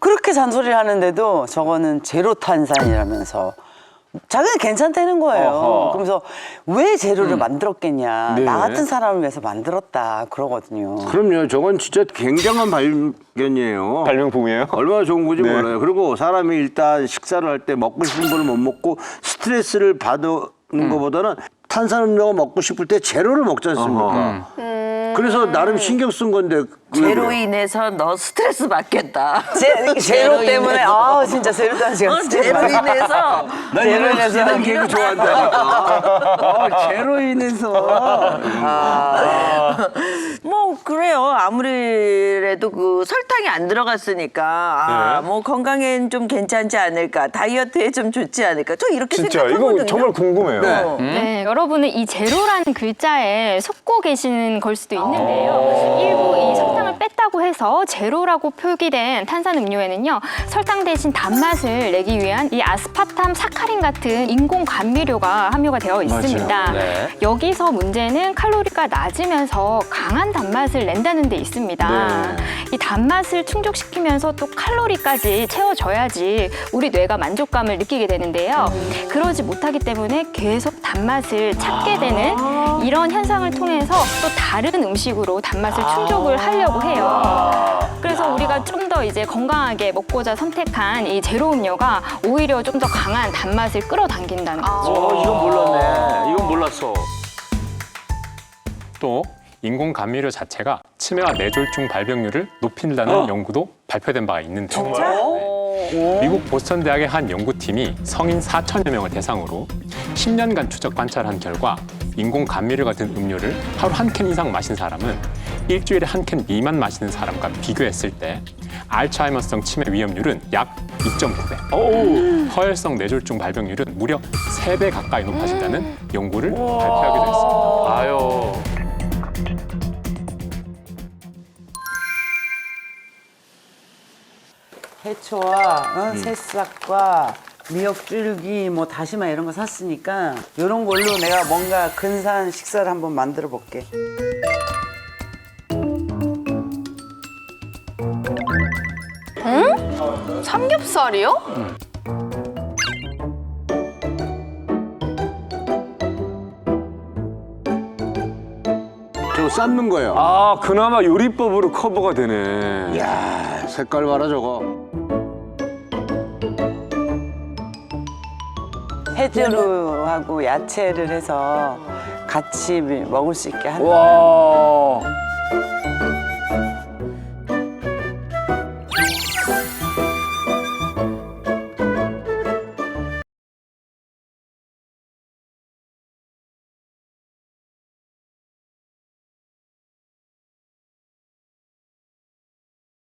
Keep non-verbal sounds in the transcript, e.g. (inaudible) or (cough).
그렇게 잔소리를 하는데도 저거는 제로 탄산이라면서 자기는 괜찮다는 거예요. 어허. 그러면서 왜 제로를 만들었겠냐. 네. 나 같은 사람을 위해서 만들었다. 그러거든요. 그럼요. 저건 진짜 굉장한 발견이에요. 발명품이에요? 얼마나 좋은 건지 네. 몰라요. 그리고 사람이 일단 식사를 할 때 먹고 싶은 걸 못 먹고 스트레스를 받는 음. 것보다는 탄산음료가 먹고 싶을 때 제로를 먹지 않습니까? 그래서 나름 신경 쓴 건데 왜 제로? 인해서 너 스트레스 받겠다. (laughs) 제, 제로 때문에. 아 진짜 제로 탄산 어, 제로 인해서 (laughs) 나 제로 이런 인해서 이런 개그 좋아한다니까. (laughs) 어, 제로 인해서. 뭐 그래요. 아무 래도 그 설탕이 안 들어갔으니까 아, 네. 뭐 건강엔 좀 괜찮지 않을까, 다이어트에 좀 좋지 않을까. 저 이렇게 진짜 생각하거든요. 이거 정말 궁금해요. 네. 어. 네, 여러분은 이 제로라는 글자에 속고 계시는 걸 수도 있는데요. 일부 이 설탕을 뺐다고 해서 제로라고 표기된 탄산음료에는요, 설탕 대신 단맛을 내기 위한 이 아스파탐 사카린 같은 인공 감미료가 함유가 되어 있습니다. 네. 여기서 문제는 칼로리가 낮으면서 강한 단맛을 낸다는 데 있습니다. 네. 이 단맛을 충족시키면서 또 칼로리까지 채워져야지 우리 뇌가 만족감을 느끼게 되는데요. 그러지 못하기 때문에 계속 단맛을 찾게 되는 이런 현상을 통해서 또 다른 음식으로 단맛을 충족을 하려고 해요. 그래서 우리가 좀 더 이제 건강하게 먹고자 선택한 이 제로 음료가 오히려 좀 더 강한 단맛을 끌어당긴다는 거죠. 어, 이건 몰랐네. 이건 몰랐어. 또 인공 감미료 자체가 치매와 뇌졸중 발병률을 높인다는 연구도 발표된 바가 있는데요. 네. 미국 보스턴 대학의 한 연구팀이 성인 4천여 명을 대상으로 10년간 추적 관찰한 결과 인공 감미료 같은 음료를 하루 한 캔 이상 마신 사람은 일주일에 한 캔 미만 마시는 사람과 비교했을 때 알츠하이머성 치매 위험률은 약 2.9배, 허혈성 뇌졸중 발병률은 무려 3배 가까이 높아진다는 연구를 발표하기도 했습니다. 아유. 해초와 어, 음. 새싹과 미역줄기 뭐 다시마 이런 거 샀으니까 이런 걸로 내가 뭔가 근사한 식사를 한번 만들어 볼게. 삼겹살이요? 저거 삶는 거예요. 아 그나마 요리법으로 커버가 되네. 야 색깔 봐라 저거. 해조류하고 야채를 해서 같이 먹을 수 있게 하는 와.